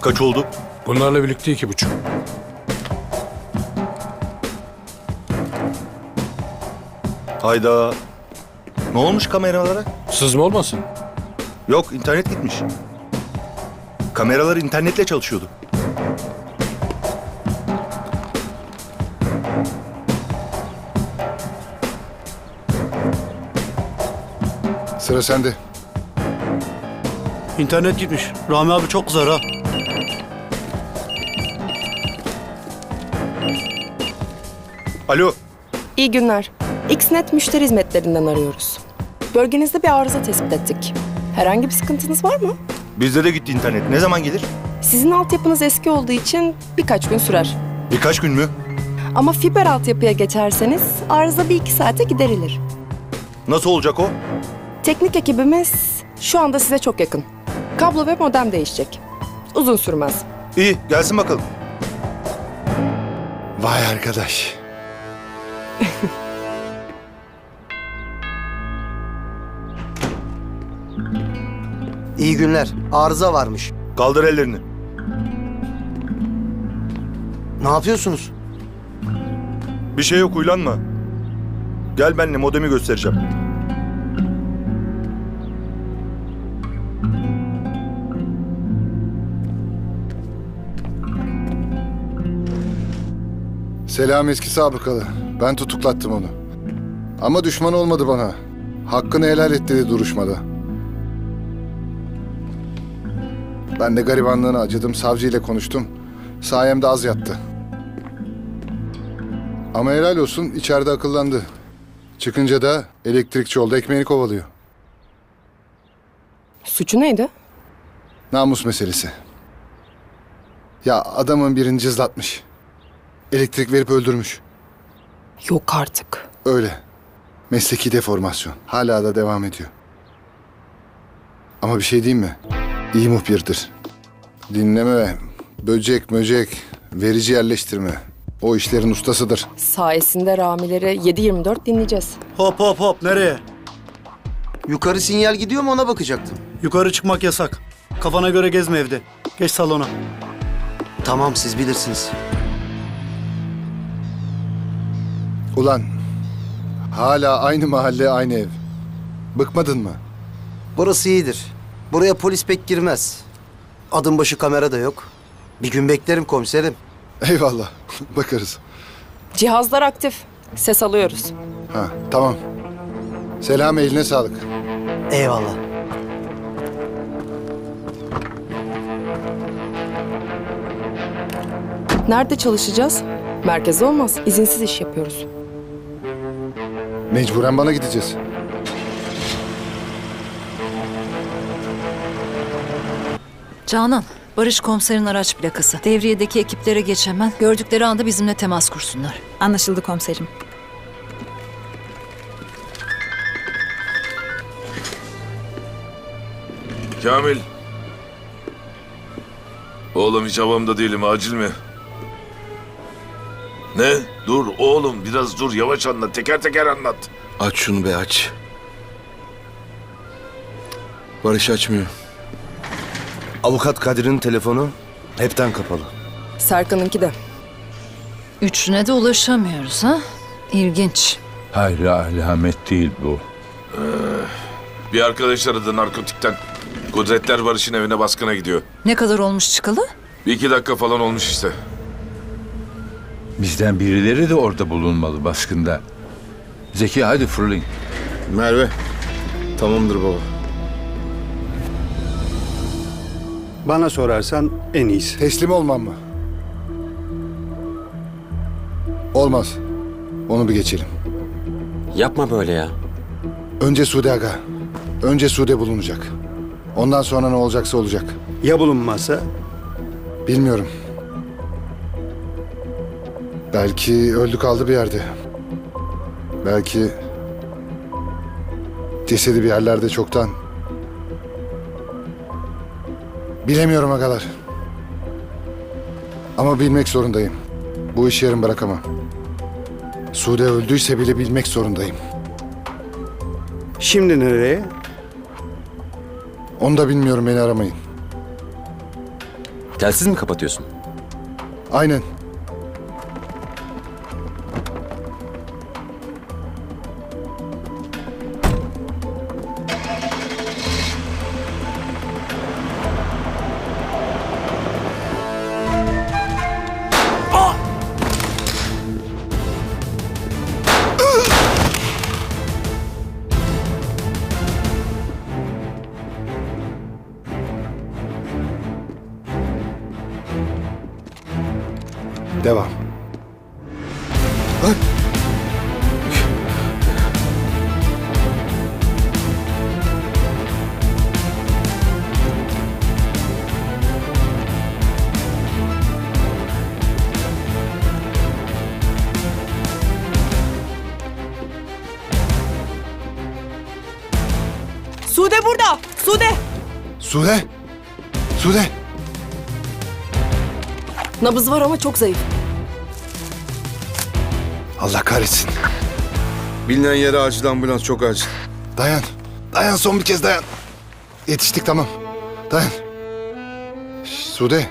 Kaç oldu? Bunlarla birlikte iki buçuk. Hayda. Ne olmuş kameralara? Sızma olmasın? Yok internet gitmiş. Kameralar internetle çalışıyordu. Sıra sende. İnternet gitmiş. Rami abi çok kızar ha. Alo. İyi günler. Xnet müşteri hizmetlerinden arıyoruz. Bölgenizde bir arıza tespit ettik. Herhangi bir sıkıntınız var mı? Bizde de gitti internet. Ne zaman gelir? Sizin altyapınız eski olduğu için birkaç gün sürer. Birkaç gün mü? Ama fiber altyapıya geçerseniz arıza bir iki saate giderilir. Nasıl olacak o? Teknik ekibimiz şu anda size çok yakın. Kablo ve modem değişecek. Uzun sürmez. İyi gelsin bakalım. Vay arkadaş. İyi günler. Arıza varmış. Kaldır ellerini. Ne yapıyorsunuz? Bir şey yok uylanma. Gel benimle modemi göstereceğim. Selam eski sabıkalı. Ben tutuklattım onu. Ama düşman olmadı bana. Hakkını helal et dedi duruşmada. Ben de garibanlığına acıdım. Savcıyla konuştum. Sayemde az yattı. Ama helal olsun içeride akıllandı. Çıkınca da elektrikçi oldu ekmeğini kovalıyor. Suçu neydi? Namus meselesi. Ya adamın birini cızlatmış. Elektrik verip öldürmüş. Yok artık. Öyle. Mesleki deformasyon. Hala da devam ediyor. Ama bir şey diyeyim mi? İyi muhbirdir. Dinleme, böcek möcek, verici yerleştirme. O işlerin ustasıdır. Sayesinde Ramileri 7-24 dinleyeceğiz. Hop hop hop nereye? Yukarı sinyal gidiyor mu ona bakacaktım. Yukarı çıkmak yasak. Kafana göre gezme evde. Geç salona. Tamam siz bilirsiniz. Ulan, hala aynı mahalle, aynı ev. Bıkmadın mı? Burası iyidir. Buraya polis pek girmez. Adım başı kamera da yok. Bir gün beklerim komiserim. Eyvallah, bakarız. Cihazlar aktif. Ses alıyoruz. Ha, tamam. Selam, eline sağlık. Eyvallah. Nerede çalışacağız? Merkezde olmaz. İzinsiz iş yapıyoruz. Mecburen bana gideceğiz. Canan, Barış komiserin araç plakası. Devriyedeki ekiplere geç hemen. Gördükleri anda bizimle temas kursunlar. Anlaşıldı komiserim. Kamil. Oğlum hiç havamda değilim. Acil mi? Ne? Dur oğlum biraz dur yavaş anlat. Teker teker anlat. Aç şunu be aç. Barış açmıyor. Avukat Kadir'in telefonu hepten kapalı. Serkan'ınki de. Üçüne de ulaşamıyoruz ha? İlginç. Hayır alamet değil bu. Bir arkadaş aradı narkotikten. Kudretler Barış'ın evine baskına gidiyor. Ne kadar olmuş çıkalı? Bir iki dakika falan olmuş işte. Bizden birileri de orada bulunmalı baskında. Zeki hadi fırlayın. Merve. Tamamdır baba. Bana sorarsan en iyisi. Teslim olmam mı? Olmaz. Onu bir geçelim. Yapma böyle ya. Önce Sude Aga. Önce Sude bulunacak. Ondan sonra ne olacaksa olacak. Ya bulunmazsa? Bilmiyorum. Belki öldü kaldı bir yerde. Belki cesedi bir yerlerde çoktan. Bilemiyorum agalar. Ama bilmek zorundayım. Bu işi yarım bırakamam. Sude öldüyse bile bilmek zorundayım. Şimdi nereye? Onu da bilmiyorum beni aramayın. Telsiz mi kapatıyorsun? Aynen. Devam. Lan! Sude burada. Sude. Sude! Sude! Nabız var ama çok zayıf. Allah kahretsin. Bilinen yere acil ambulans çok acil. Dayan. Dayan son bir kez dayan. Yetiştik tamam. Dayan. Şş, Sude.